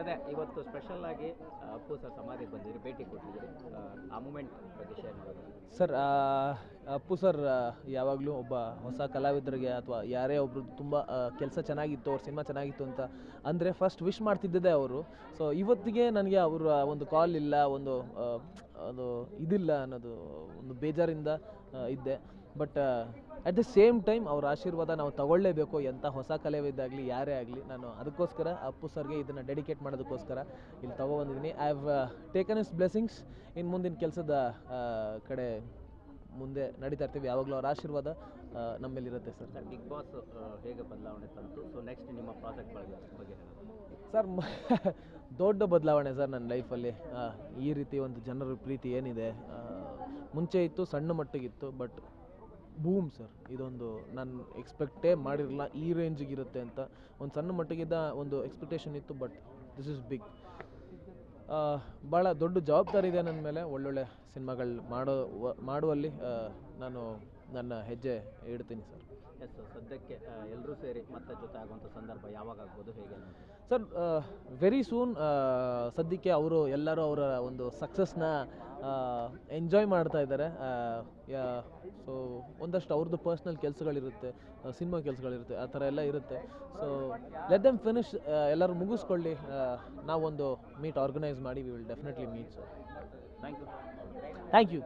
ಅದೇ ಇವತ್ತು ಸ್ಪೆಷಲ್ ಆಗಿ ಅಪ್ಪು ಸರ್ ಸಮಾಧಿಗೆ ಬಂದಿರಿ ಭೇಟಿ ಕೊಟ್ಟಿದ್ದೀರಿ ಆ, ಮೂಮೆಂಟ್ ಬಗ್ಗೆ ಶೇರ್ ಮಾಡೋದು ಸರ್ ಅಪ್ಪು ಸರ್ ಯಾವಾಗಲೂ ಒಬ್ಬ ಹೊಸ ಕಲಾವಿದರಿಗೆ ಅಥವಾ ಯಾರೇ ಒಬ್ರು ತುಂಬ ಕೆಲಸ ಚೆನ್ನಾಗಿತ್ತು ಅವ್ರ ಸಿನಿಮಾ ಚೆನ್ನಾಗಿತ್ತು ಅಂತ ಅಂದರೆ ಫಸ್ಟ್ ವಿಶ್ ಮಾಡ್ತಿದ್ದದೇ ಅವರು. ಸೊ ಇವತ್ತಿಗೆ ನನಗೆ ಅವರ ಒಂದು ಕಾಲ್ ಇಲ್ಲ ಒಂದು ಅದು ಇದಿಲ್ಲ ಅನ್ನೋದು ಒಂದು ಬೇಜಾರಿಂದ ಇದ್ದೆ. But at the same time ಅವ್ರ ಆಶೀರ್ವಾದ ನಾವು ತಗೊಳ್ಳೇಬೇಕು ಎಂಥ ಹೊಸ ಕಲೆವಿದ್ದಾಗಲಿ, ಯಾರೇ ಆಗಲಿ, ನಾನು ಅದಕ್ಕೋಸ್ಕರ ಅಪ್ಪು ಸರ್ಗೆ ಇದನ್ನು ಡೆಡಿಕೇಟ್ ಮಾಡೋದಕ್ಕೋಸ್ಕರ ಇಲ್ಲಿ ತಗೊಬಂದಿದ್ದೀನಿ I have taken his blessings ಇನ್ನು ಮುಂದಿನ ಕೆಲಸದ ಕಡೆ ಮುಂದೆ ನಡೀತಾ ಇರ್ತೀವಿ. ಯಾವಾಗಲೂ ಅವ್ರ ಆಶೀರ್ವಾದ ನಮ್ಮಲ್ಲಿರುತ್ತೆ ನಮ್ಮ ಮೇಲಿರುತ್ತೆ ಸರ್ ಸರ್ ಬಿಗ್ ಬಾಸ್ ಹೇಗೆ ಬದಲಾವಣೆ ತಂತು? ಸೊ ನೆಕ್ಸ್ಟ್ ನಿಮ್ಮ ಪ್ರಾಜೆಕ್ಟ್ ಬಗ್ಗೆ ಬಗ್ಗೆ ಸರ್ ದೊಡ್ಡ ಬದಲಾವಣೆ ಸರ್ ನನ್ನ ಲೈಫಲ್ಲಿ. ಈ ರೀತಿ ಒಂದು ಜನರ ಪ್ರೀತಿ ಏನಿದೆ ಮುಂಚೆ ಇತ್ತು ಸಣ್ಣ ಮಟ್ಟಿಗಿತ್ತು ಬಟ್ ಬೂಮ್ ಸರ್. ಇದೊಂದು ನಾನು ಎಕ್ಸ್ಪೆಕ್ಟೇ ಮಾಡಿರಲಿಲ್ಲ. ಈ ರೇಂಜಿಗಿರುತ್ತೆ ಅಂತ. ಒಂದು ಸಣ್ಣ ಮಟ್ಟಿಗಿದ್ದ ಒಂದು ಎಕ್ಸ್ಪೆಕ್ಟೇಷನ್ ಇತ್ತು ಬಟ್ ದಿಸ್ ಇಸ್ ಬಿಗ್ ಭಾಳ ದೊಡ್ಡ ಜವಾಬ್ದಾರಿ ಇದೆ ನನ್ನ ಮೇಲೆ. ಒಳ್ಳೊಳ್ಳೆ ಸಿನ್ಮಾಗಳು ಮಾಡೋ ಮಾಡುವಲ್ಲಿ ನಾನು ನನ್ನ ಹೆಜ್ಜೆ ಇಡ್ತೀನಿ ಸರ್. ಎಸ್ ಸದ್ಯಕ್ಕೆ ಎಲ್ಲರೂ ಸೇರಿ ಮತ್ತೆ ಜೊತೆ ಆಗುವಂಥ ಸಂದರ್ಭ ಯಾವಾಗ ಆಗ್ಬೋದು ಹೇಗೆ ಸರ್ ವೆರಿ ಸೂನ್ ಸದ್ಯಕ್ಕೆ ಅವರು ಎಲ್ಲರೂ ಅವರ ಒಂದು ಸಕ್ಸಸ್ನ ಎಂಜಾಯ್ ಮಾಡ್ತಾ ಇದ್ದಾರೆ. ಸೊ ಒಂದಷ್ಟು ಅವ್ರದ್ದು ಪರ್ಸ್ನಲ್ ಕೆಲಸಗಳಿರುತ್ತೆ ಸಿನಿಮಾ ಕೆಲಸಗಳಿರುತ್ತೆ ಆ ಥರ ಎಲ್ಲ ಇರುತ್ತೆ. ಸೊ ಲೆಟ್ ದಮ್ ಫಿನಿಶ್ ಎಲ್ಲರೂ ಮುಗಿಸ್ಕೊಳ್ಳಿ. ನಾವೊಂದು ಮೀಟ್ ಆರ್ಗನೈಸ್ ಮಾಡಿ we will definitely meet sir thank you thank you